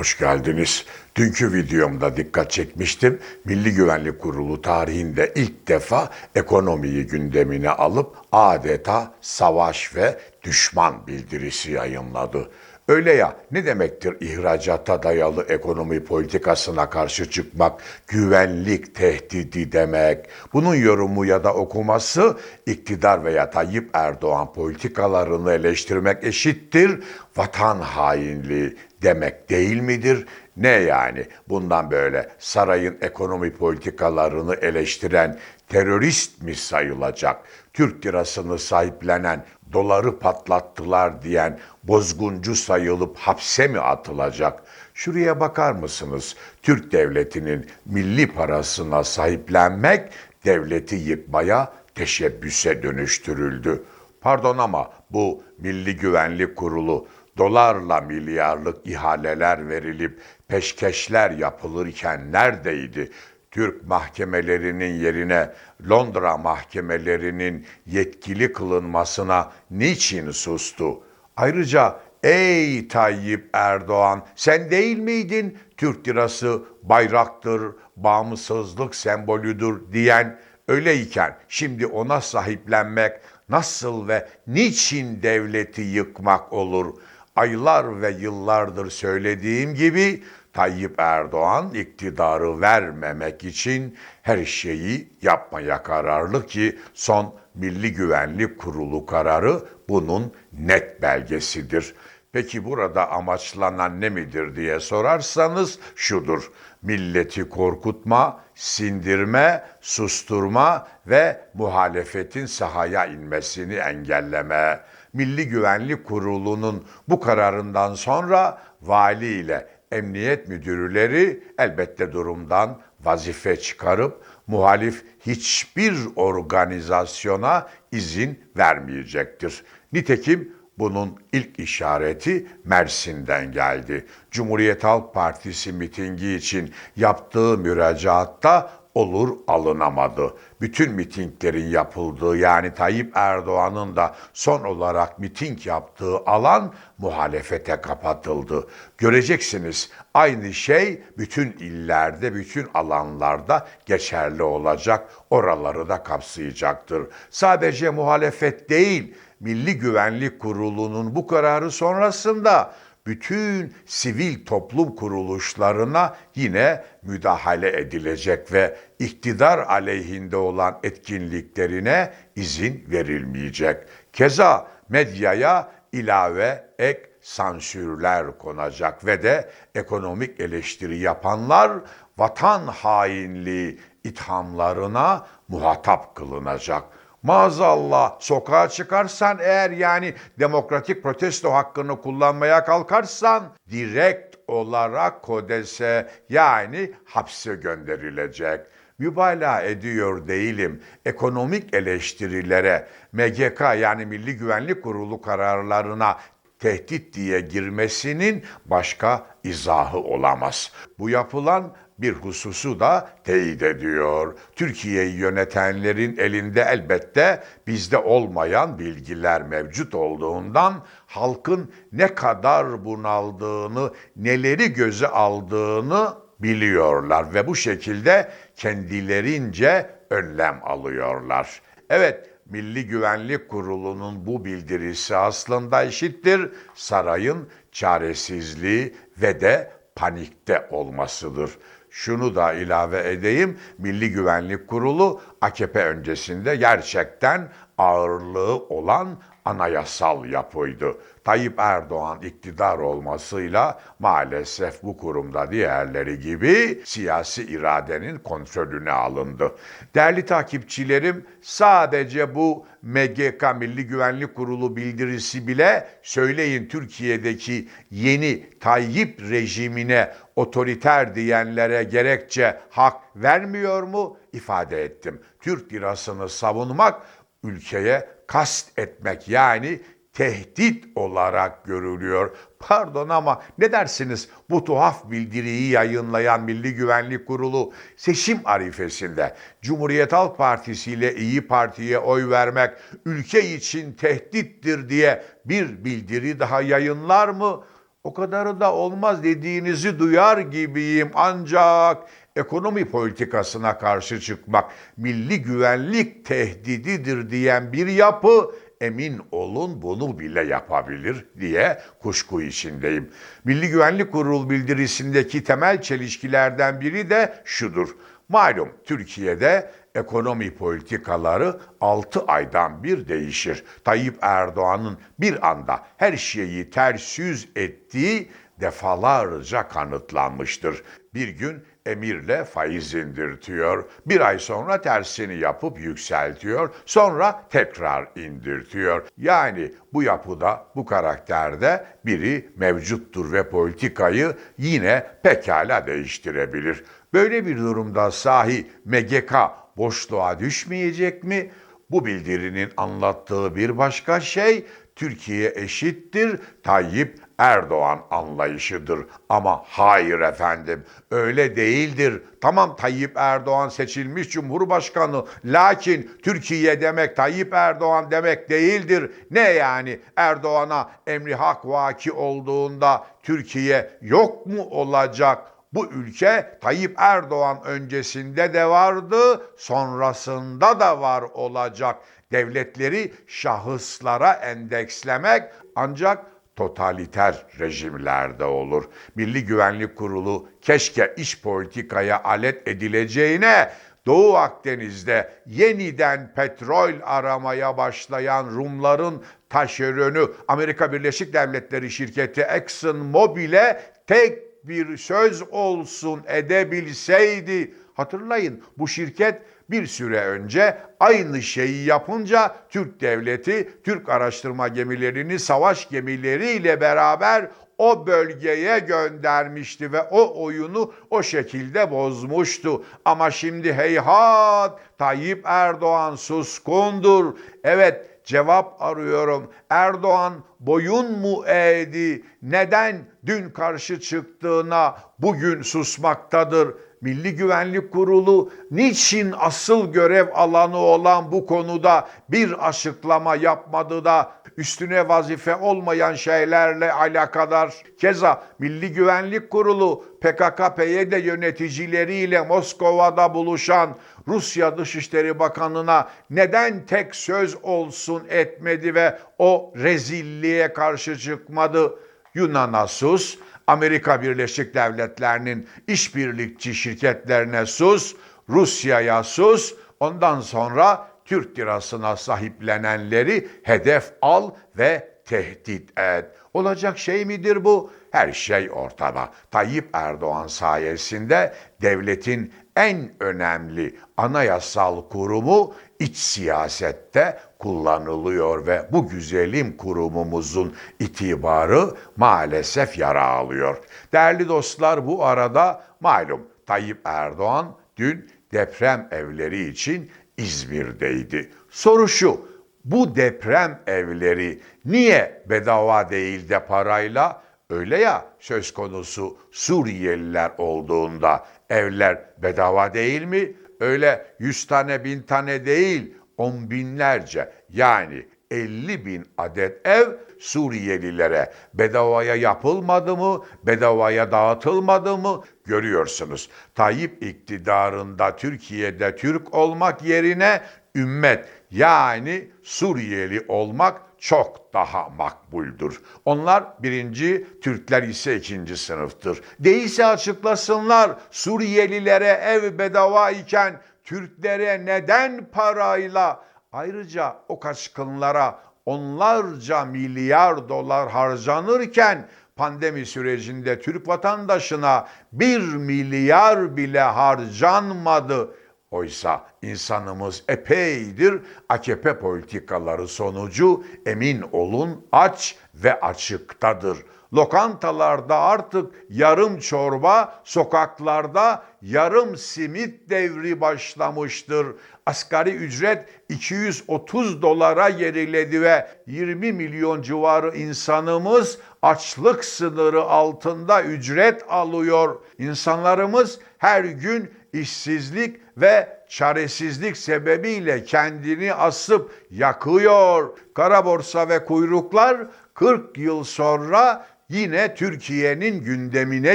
Hoş geldiniz. Dünkü videomda dikkat çekmiştim. Milli Güvenlik Kurulu tarihinde ilk defa ekonomiyi gündemine alıp adeta savaş ve düşman bildirisi yayınladı. Öyle ya ne demektir ihracata dayalı ekonomi politikasına karşı çıkmak, güvenlik tehdidi demek. Bunun yorumu ya da okuması iktidar veya Tayyip Erdoğan politikalarını eleştirmek eşittir vatan hainliği demek değil midir? Ne yani bundan böyle sarayın ekonomi politikalarını eleştiren terörist mi sayılacak? Türk lirasını sahiplenen, doları patlattılar diyen bozguncu sayılıp hapse mi atılacak? Şuraya bakar mısınız? Türk devletinin milli parasına sahiplenmek devleti yıkmaya teşebbüse dönüştürüldü. Pardon ama bu Milli Güvenlik Kurulu dolarla milyarlık ihaleler verilip peşkeşler yapılırken neredeydi? Türk mahkemelerinin yerine Londra mahkemelerinin yetkili kılınmasına niçin sustu? Ayrıca ey Tayyip Erdoğan sen değil miydin Türk lirası bayraktır, bağımsızlık sembolüdür diyen öyleyken şimdi ona sahiplenmek nasıl ve niçin devleti yıkmak olur? Aylar ve yıllardır söylediğim gibi Tayyip Erdoğan iktidarı vermemek için her şeyi yapmaya kararlı ki son Milli Güvenlik Kurulu kararı bunun net belgesidir. Peki burada amaçlanan ne midir diye sorarsanız şudur. Milleti korkutma, sindirme, susturma ve muhalefetin sahaya inmesini engelleme. Milli Güvenlik Kurulu'nun bu kararından sonra vali ile emniyet müdürleri elbette durumdan vazife çıkarıp muhalif hiçbir organizasyona izin vermeyecektir. Nitekim bunun ilk işareti Mersin'den geldi. Cumhuriyet Halk Partisi mitingi için yaptığı müracaatta olur alınamadı. Bütün mitinglerin yapıldığı yani Tayyip Erdoğan'ın da son olarak miting yaptığı alan muhalefete kapatıldı. Göreceksiniz aynı şey bütün illerde, bütün alanlarda geçerli olacak. Oraları da kapsayacaktır. Sadece muhalefet değil, Milli Güvenlik Kurulu'nun bu kararı sonrasında bütün sivil toplum kuruluşlarına yine müdahale edilecek ve iktidar aleyhinde olan etkinliklerine izin verilmeyecek. Keza medyaya ilave ek sansürler konacak ve de ekonomik eleştiri yapanlar vatan hainliği ithamlarına muhatap kılınacak. Maazallah sokağa çıkarsan eğer yani demokratik protesto hakkını kullanmaya kalkarsan direkt olarak kodese yani hapse gönderilecek. Mübalağa ediyor değilim. Ekonomik eleştirilere MGK yani Milli Güvenlik Kurulu kararlarına tehdit diye girmesinin başka izahı olamaz. Bu yapılan bir hususu da teyit ediyor. Türkiye'yi yönetenlerin elinde elbette bizde olmayan bilgiler mevcut olduğundan halkın ne kadar bunaldığını, neleri göze aldığını biliyorlar ve bu şekilde kendilerince önlem alıyorlar. Evet, Milli Güvenlik Kurulu'nun bu bildirisi aslında eşittir sarayın çaresizliği ve de panikte olmasıdır. Şunu da ilave edeyim, Milli Güvenlik Kurulu AKP öncesinde gerçekten ağırlığı olan anayasal yapıydı. Tayyip Erdoğan iktidar olmasıyla maalesef bu kurumda diğerleri gibi siyasi iradenin kontrolüne alındı. Değerli takipçilerim sadece bu MGK Milli Güvenlik Kurulu bildirisi bile söyleyin Türkiye'deki yeni Tayyip rejimine otoriter diyenlere gerekçe hak vermiyor mu? ifade ettim. Türk lirasını savunmak ülkeye kast etmek yani tehdit olarak görülüyor. Pardon ama ne dersiniz bu tuhaf bildiriyi yayınlayan Milli Güvenlik Kurulu seçim arifesinde Cumhuriyet Halk Partisi ile İyi Parti'ye oy vermek ülke için tehdittir diye bir bildiri daha yayınlar mı? o kadarı da olmaz dediğinizi duyar gibiyim ancak ekonomi politikasına karşı çıkmak milli güvenlik tehdididir diyen bir yapı emin olun bunu bile yapabilir diye kuşku içindeyim. Milli Güvenlik Kurulu bildirisindeki temel çelişkilerden biri de şudur. Malum Türkiye'de ekonomi politikaları 6 aydan bir değişir. Tayyip Erdoğan'ın bir anda her şeyi ters yüz ettiği defalarca kanıtlanmıştır. Bir gün emirle faiz indirtiyor, bir ay sonra tersini yapıp yükseltiyor, sonra tekrar indirtiyor. Yani bu yapıda, bu karakterde biri mevcuttur ve politikayı yine pekala değiştirebilir. Böyle bir durumda sahi MGK boşluğa düşmeyecek mi? Bu bildirinin anlattığı bir başka şey Türkiye eşittir Tayyip Erdoğan anlayışıdır. Ama hayır efendim öyle değildir. Tamam Tayyip Erdoğan seçilmiş Cumhurbaşkanı lakin Türkiye demek Tayyip Erdoğan demek değildir. Ne yani Erdoğan'a emri hak vaki olduğunda Türkiye yok mu olacak? Bu ülke Tayyip Erdoğan öncesinde de vardı, sonrasında da var olacak. Devletleri şahıslara endekslemek ancak totaliter rejimlerde olur. Milli Güvenlik Kurulu keşke iş politikaya alet edileceğine Doğu Akdeniz'de yeniden petrol aramaya başlayan Rumların taşerönü Amerika Birleşik Devletleri şirketi Exxon Mobil'e tek bir söz olsun edebilseydi. Hatırlayın bu şirket bir süre önce aynı şeyi yapınca Türk devleti Türk araştırma gemilerini savaş gemileriyle beraber o bölgeye göndermişti ve o oyunu o şekilde bozmuştu. Ama şimdi heyhat Tayyip Erdoğan suskundur. Evet cevap arıyorum. Erdoğan boyun mu eğdi? Neden dün karşı çıktığına bugün susmaktadır? Milli Güvenlik Kurulu niçin asıl görev alanı olan bu konuda bir açıklama yapmadı da üstüne vazife olmayan şeylerle alakadar. Keza Milli Güvenlik Kurulu PKK-PYD yöneticileriyle Moskova'da buluşan Rusya Dışişleri Bakanı'na neden tek söz olsun etmedi ve o rezilliğe karşı çıkmadı? Yunan'a sus, Amerika Birleşik Devletleri'nin işbirlikçi şirketlerine sus, Rusya'ya sus, ondan sonra Türk lirasına sahiplenenleri hedef al ve tehdit et. Olacak şey midir bu? Her şey ortada. Tayyip Erdoğan sayesinde devletin en önemli anayasal kurumu iç siyasette kullanılıyor ve bu güzelim kurumumuzun itibarı maalesef yara alıyor. Değerli dostlar bu arada malum Tayyip Erdoğan dün deprem evleri için İzmir'deydi. Soru şu, bu deprem evleri niye bedava değil de parayla? Öyle ya söz konusu Suriyeliler olduğunda evler bedava değil mi? Öyle yüz tane bin tane değil on binlerce yani 50 bin adet ev Suriyelilere bedavaya yapılmadı mı, bedavaya dağıtılmadı mı görüyorsunuz. Tayyip iktidarında Türkiye'de Türk olmak yerine ümmet yani Suriyeli olmak çok daha makbuldür. Onlar birinci, Türkler ise ikinci sınıftır. Değilse açıklasınlar Suriyelilere ev bedava iken Türklere neden parayla ayrıca o kaçkınlara onlarca milyar dolar harcanırken pandemi sürecinde Türk vatandaşına bir milyar bile harcanmadı. Oysa insanımız epeydir AKP politikaları sonucu emin olun aç ve açıktadır. Lokantalarda artık yarım çorba, sokaklarda yarım simit devri başlamıştır. Asgari ücret 230 dolara geriledi ve 20 milyon civarı insanımız açlık sınırı altında ücret alıyor. İnsanlarımız her gün işsizlik ve çaresizlik sebebiyle kendini asıp yakıyor. Kara borsa ve kuyruklar 40 yıl sonra yine Türkiye'nin gündemine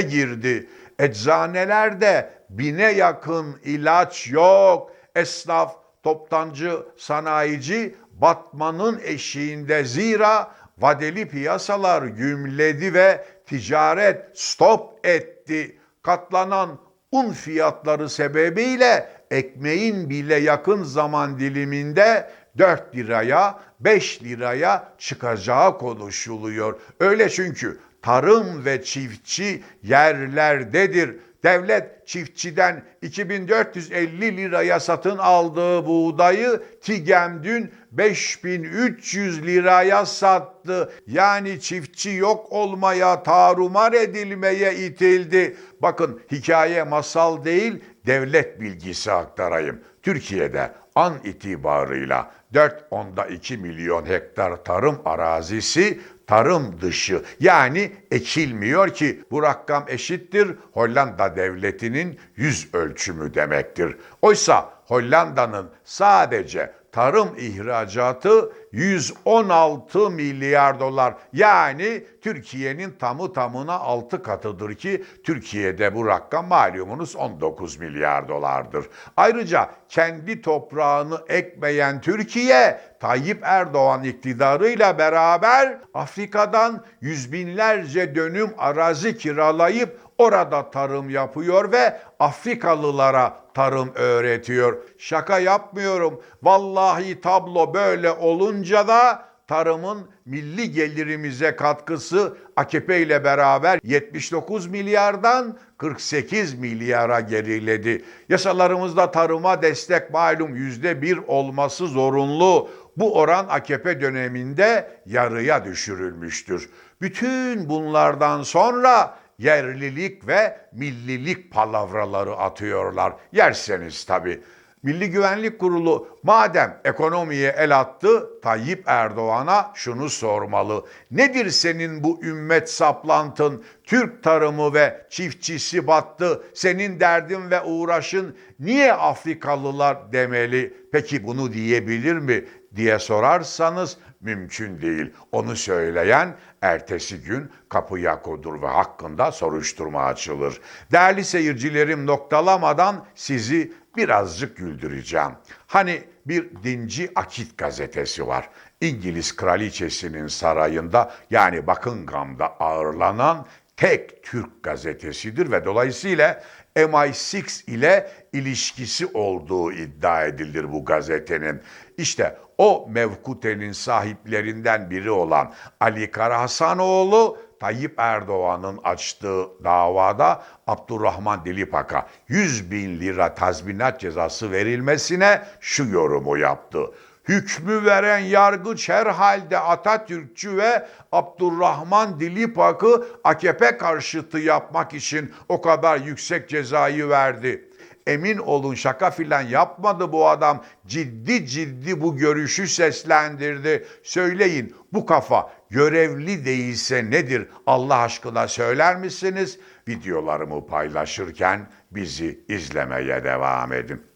girdi. Eczanelerde bine yakın ilaç yok. Esnaf, toptancı, sanayici batmanın eşiğinde zira vadeli piyasalar gümledi ve ticaret stop etti. Katlanan un fiyatları sebebiyle ekmeğin bile yakın zaman diliminde 4 liraya 5 liraya çıkacağı konuşuluyor. Öyle çünkü tarım ve çiftçi yerlerdedir. Devlet çiftçiden 2450 liraya satın aldığı buğdayı TİGEM dün 5300 liraya sattı. Yani çiftçi yok olmaya, tarumar edilmeye itildi. Bakın hikaye masal değil, devlet bilgisi aktarayım. Türkiye'de an itibarıyla 4.2 milyon hektar tarım arazisi tarım dışı yani ekilmiyor ki bu rakam eşittir Hollanda devletinin yüz ölçümü demektir. Oysa Hollanda'nın sadece tarım ihracatı 116 milyar dolar. Yani Türkiye'nin tamı tamına 6 katıdır ki Türkiye'de bu rakam malumunuz 19 milyar dolardır. Ayrıca kendi toprağını ekmeyen Türkiye Tayyip Erdoğan iktidarıyla beraber Afrika'dan yüz binlerce dönüm arazi kiralayıp orada tarım yapıyor ve Afrikalılara tarım öğretiyor. Şaka yapmıyorum. Vallahi tablo böyle olunca da tarımın milli gelirimize katkısı AKP ile beraber 79 milyardan 48 milyara geriledi. Yasalarımızda tarıma destek malum yüzde bir olması zorunlu. Bu oran AKP döneminde yarıya düşürülmüştür. Bütün bunlardan sonra yerlilik ve millilik palavraları atıyorlar. Yerseniz tabii. Milli Güvenlik Kurulu madem ekonomiye el attı Tayyip Erdoğan'a şunu sormalı. Nedir senin bu ümmet saplantın? Türk tarımı ve çiftçisi battı. Senin derdin ve uğraşın niye Afrikalılar demeli? Peki bunu diyebilir mi diye sorarsanız mümkün değil. Onu söyleyen ertesi gün kapıya kodur ve hakkında soruşturma açılır. Değerli seyircilerim noktalamadan sizi birazcık güldüreceğim. Hani bir dinci akit gazetesi var. İngiliz kraliçesinin sarayında yani Buckingham'da ağırlanan tek Türk gazetesidir ve dolayısıyla MI6 ile ilişkisi olduğu iddia edilir bu gazetenin. İşte o mevkutenin sahiplerinden biri olan Ali Karahasanoğlu Tayyip Erdoğan'ın açtığı davada Abdurrahman Dilipak'a 100 bin lira tazminat cezası verilmesine şu yorumu yaptı. Hükmü veren yargıç herhalde Atatürkçü ve Abdurrahman Dilipak'ı AKP karşıtı yapmak için o kadar yüksek cezayı verdi. Emin olun şaka filan yapmadı bu adam. Ciddi ciddi bu görüşü seslendirdi. Söyleyin bu kafa görevli değilse nedir Allah aşkına söyler misiniz? Videolarımı paylaşırken bizi izlemeye devam edin.